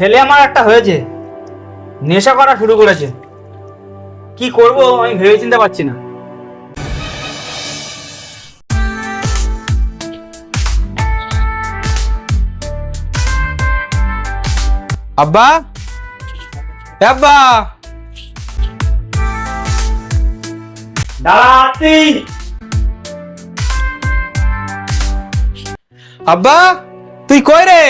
ছেলে আমার একটা হয়েছে। নেশা করা শুরু করেছে। কি করব আমি ভেবে চিনতে পারছি না। আব্বা? আব্বা? দাঁড়াতি আব্বা তুই কই রে?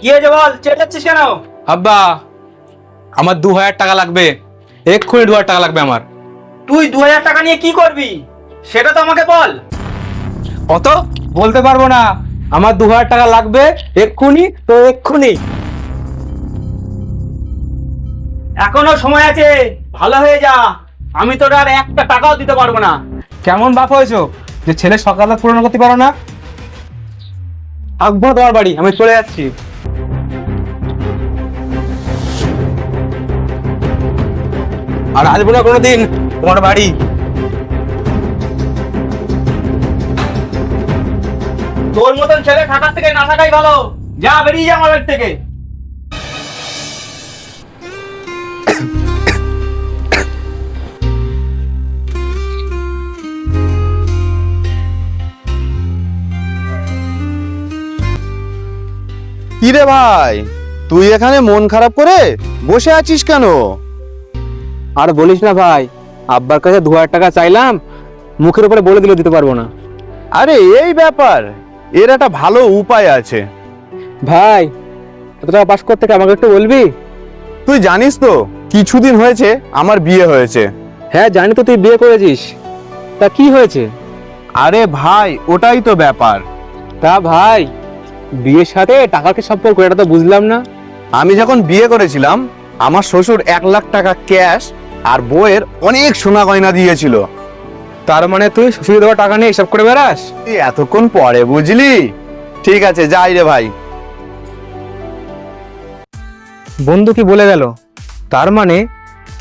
কি হয়েছে বল? চেঁচাচ্ছিস কেন? আব্বা আমার দু হাজার টাকা লাগবে। এক্ষুনি দু হাজার টাকা লাগবে আমার। তুই দু হাজার টাকা নিয়ে কি করবি? সেটা তো আমাকে বল। কত বলতে পারব না। আমার দু হাজার টাকা লাগবে এক্ষুনি তো এক্ষুনি। এখনও সময় আছে। ভালো হয়ে যা। আমি তোর আর একটা টাকাও দিতে পারব না। কেমন বাপ হয়েছো? যে ছেলে সকালে পূরণ করতে পারো না? থাকব না তোমার বাড়ি আমি চলে যাচ্ছি। আর আসব না কোনোদিন। তোমার বাড়ি। তোর মতন ছেলে থাকার থেকে না থাকাই ভালো। যা বেরিয়ে যা আমার থেকে। কি রে ভাই, তুই এখানে মন খারাপ করে বসে আছিস কেন? আর বলিস না ভাই আব্বার কাছে দু হাজার টাকা চাইলাম মুখের উপরে বলে দিলে দিতে পারব না। আরে এই ব্যাপার এর একটা ভালো উপায় আছে। ভাই এত টাকা পাস করতে আমাকে একটু বলবি? তুই জানিস তো কিছুদিন হয়েছে আমার বিয়ে হয়েছে। হ্যাঁ জানি তো তুই বিয়ে করেছিস। তা কি হয়েছে? আরে ভাই ওটাই তো ব্যাপার। তা ভাই বিয়ের সাথে টাকার কি সম্পর্ক এটা তো বুঝলাম না। আমি যখন বিয়ে করেছিলাম আমার শ্বশুর এক লাখ টাকা ক্যাশ আর বউয়ের অনেক সোনা গয়না দিয়েছিল। তার মানে তুই শ্বশুরি দেওয়া টাকা নিয়ে হিসাব করে বেড়াস? তুই এতক্ষণ পরে বুঝলি? ঠিক আছে যাই রে ভাই। বন্ধু কি বলে গেল? তার মানে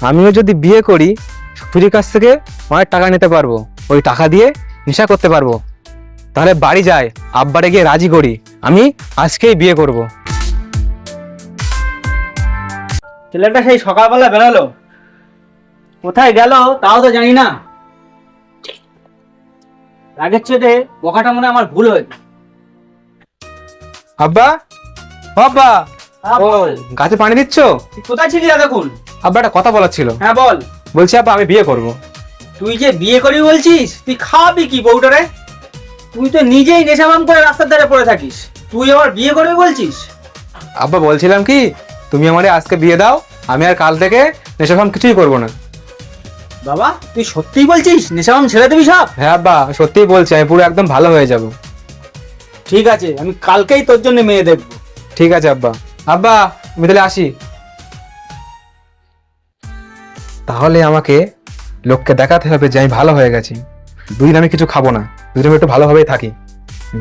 আমিও যদি বিয়ে করি শ্বশুরির কাছ থেকে অনেক টাকা নিতে পারব। ওই টাকা দিয়ে নেশা করতে পারব। তাহলে বাড়ি যাই আব্বারে গিয়ে রাজি করি। আমি আজকেই বিয়ে করব। ছেলেটা সেই সকালবেলা বেরোলো। কোথায় গেল তাও তো জানি না। রাগের চেয়ে বকাটা মনে আমার ভুল হয়েছে। আব্বা? ও আব্বা? হ্যাঁ, ও। গাছে পানি দিচ্ছ? তুই কোথায় ছিলি দেখুন আব্বা একটা কথা বলার ছিল। হ্যাঁ বল। বলছি আব্বা আমি বিয়ে করব। তুই যে বিয়ে করবি বলছিস তুই খাওয়াবি কি বউটারে? তুই তো নিজেই নেশাবাম করে রাস্তার ধারে পড়ে থাকিস। তুই আবার বিয়ে করবি বলছিস? আব্বা বলছিলাম কি তুমি আমারে আজকে বিয়ে দাও আমি আর কাল থেকে নেশাফাম কিছুই করব না। বাবা তুই সত্যিই বলছিস? নেশাবাম ছেড়ে দিবি সব? হ্যাঁ আব্বা সত্যিই বলছি আমি পুরো একদম ভালো হয়ে যাব। ঠিক আছে আমি কালকেই তোর জন্য মেয়ে দেখব। ঠিক আছে আব্বা। আব্বা আমি তাহলে আসি। তাহলে আমাকে লোককে দেখাতে হবে যে আমি ভালো হয়ে গেছি। দুদিন আমি কিছু খাব না দুদিন আমি একটু ভালোভাবেই থাকি।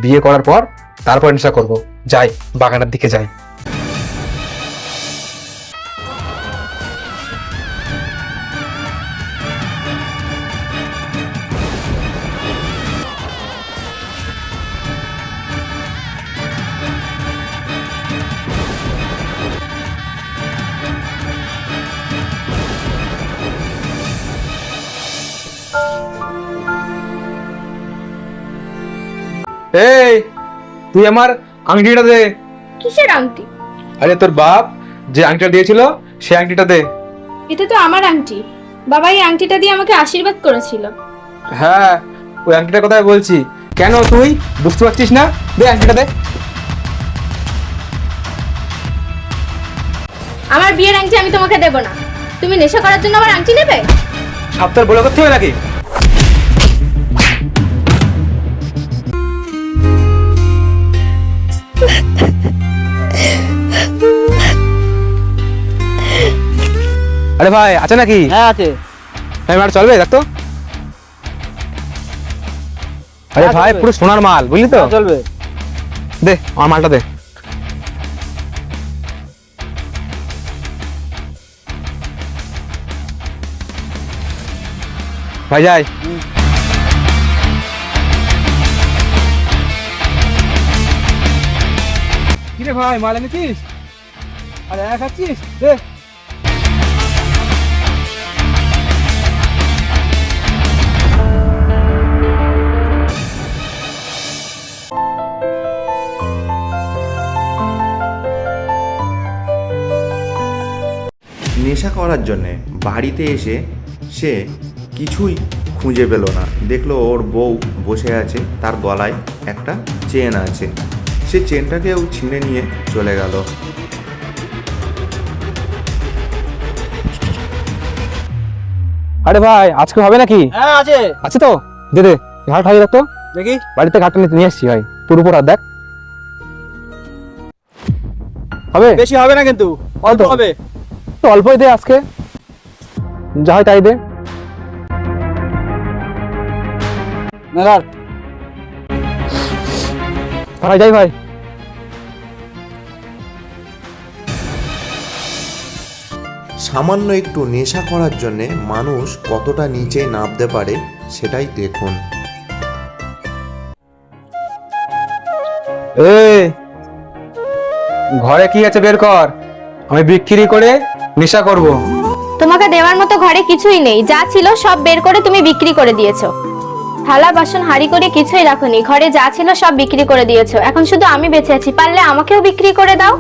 বিয়ে করার পর তারপর নেশা করব। যাই বাগানের দিকে যাই। তুই আমার আংটিটা দে। কিসের আংটি? আরে তোর বাপ যে আংটিটা দিয়েছিল সেই আংটিটা দে। এটা তো আমার আংটি। বাবা এই আংটিটা দিয়ে আমাকে আশীর্বাদ করেছিল। হ্যাঁ ওই আংটিটার কথাই বলছি। কেন তুই? বুঝতে পারছিস না? দে আংটিটা দে। আমার বিয়ের আংটি আমি তোমাকে দেব না। তুমি নেশা করার জন্য আমার আংটি নেবে? সপ্তাহ বলে করতে হবে নাকি? আরে ভাই আছে নাকি? হ্যাঁ আছে। টাইম আর চলবে দেখ তো। আরে হ্যাঁ, ভাই পুরো সোনার মাল বুঝলি তো? চলবে। দে আমার মালটা দে। ভাই যাই। কিরে রে ভাই মাল এনেছিস? আর এক খাচ্ছিস দে। করার জন্যে বাড়িতে এসে সে কিছুই খুঁজে পেল না। দেখল ওর বউ বসে আছে তার গলায় একটা চেন আছে। সে চেনটাকেও ছিঁড়ে নিয়ে চলে গেল। আরে ভাই আজকে হবে নাকি? হ্যাঁ আছে। আছে তো? দে দে ঘাট খাইয়ে রাখ তো। দেখি। বাড়িতে ঘাটটা নিয়ে নিয়ে এসছি ভাই পুরো উপর হাত দেখ। হবে? বেশি হবে না কিন্তু অল্প হবে। তো অল্পই দে আজকে। যা হয় তাই দে। নাগার যাই ভাই। সামান্য একটু নেশা করার জন্যে মানুষ কতটা নিচে নামতে পারে সেটাই দেখুন। এ ঘরে কি আছে বের কর? আমি বিক্রি করে নেশা করব। তোমাকে দেওয়ার মতো ঘরে কিছুই নেই। যা ছিল সব বের করে তুমি বিক্রি করে দিয়েছ। থালা বাসন হাড়ি করে কিছুই রাখোনি। ঘরে যা ছিল সব বিক্রি করে দিয়েছ। এখন শুধু আমি বেঁচে আছি। পারলে আমাকেও বিক্রি করে দাও।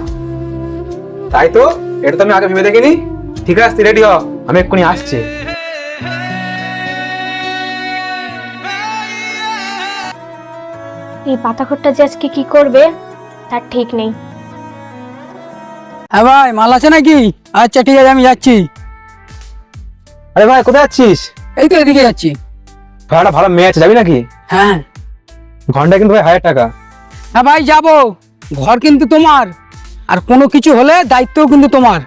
তাই তো? এটা তো আমি আগে ভেবে দেখিনি। ঠিক আছে তুই রেডি হ। আমি এক্ষুনি আসছি। এই পাতাখোরটা যে আজকে কি করবে তার ঠিক নেই। হ্যাঁ ভাই মাল আছে নাকি? আচ্ছা ঠিক আছে আমি যাচ্ছি। আরে ভাই কোথায় যাচ্ছিস? এই তো এদিকে যাচ্ছি। ভাই একটা ভালো মেয়ে আছে যাবি নাকি? হ্যাঁ। ঘণ্টা কিন্তু ভাই হাজার টাকা। হ্যাঁ ভাই যাব। ঘর কিন্তু তোমার। আর কোনো কিছু হলে দায়িত্বও কিন্তু তোমার।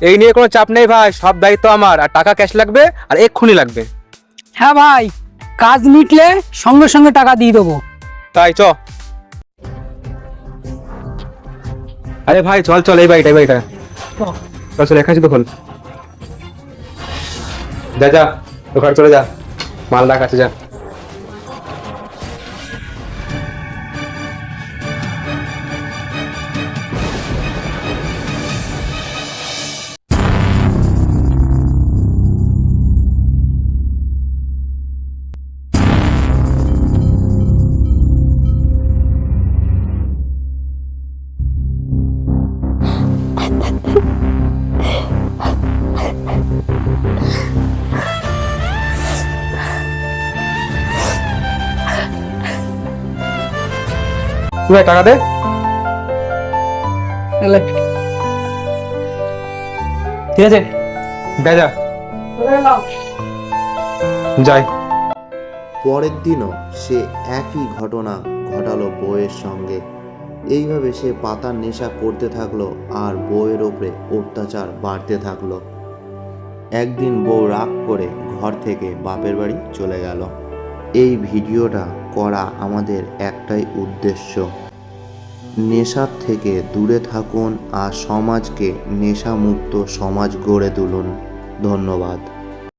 এই নিয়ে কোনো চাপ নেই ভাই সব দায়িত্ব আমার। আর টাকা ক্যাশ লাগবে আর এক্ষুনি লাগবে। হ্যাঁ ভাই কাজ মিটলে সঙ্গে সঙ্গে টাকা দিয়ে দেবো। তাই চ। আরে ভাই চল চল এই বাড়িটা এই বাড়িটা। চল চল এখানে তো খোল। যা যা ওখানে চলে যা। মালদা কাছে আছে যা। ভাই টাকা দে। ঠিক আছে। যা যা যাই। পরের দিনও সে একই ঘটনা ঘটালো বউয়ের সঙ্গে। এইভাবে সে পাতার নেশা করতে থাকল আর বউয়ের ওপরে অত্যাচার বাড়তে থাকল। একদিন বউ রাগ করে ঘর থেকে বাপের বাড়ি চলে গেল। এই ভিডিওটা করা আমাদের একটাই উদ্দেশ্য। নেশার থেকে দূরে থাকুন আর সমাজকে নেশামুক্ত সমাজ গড়ে তুলুন। ধন্যবাদ।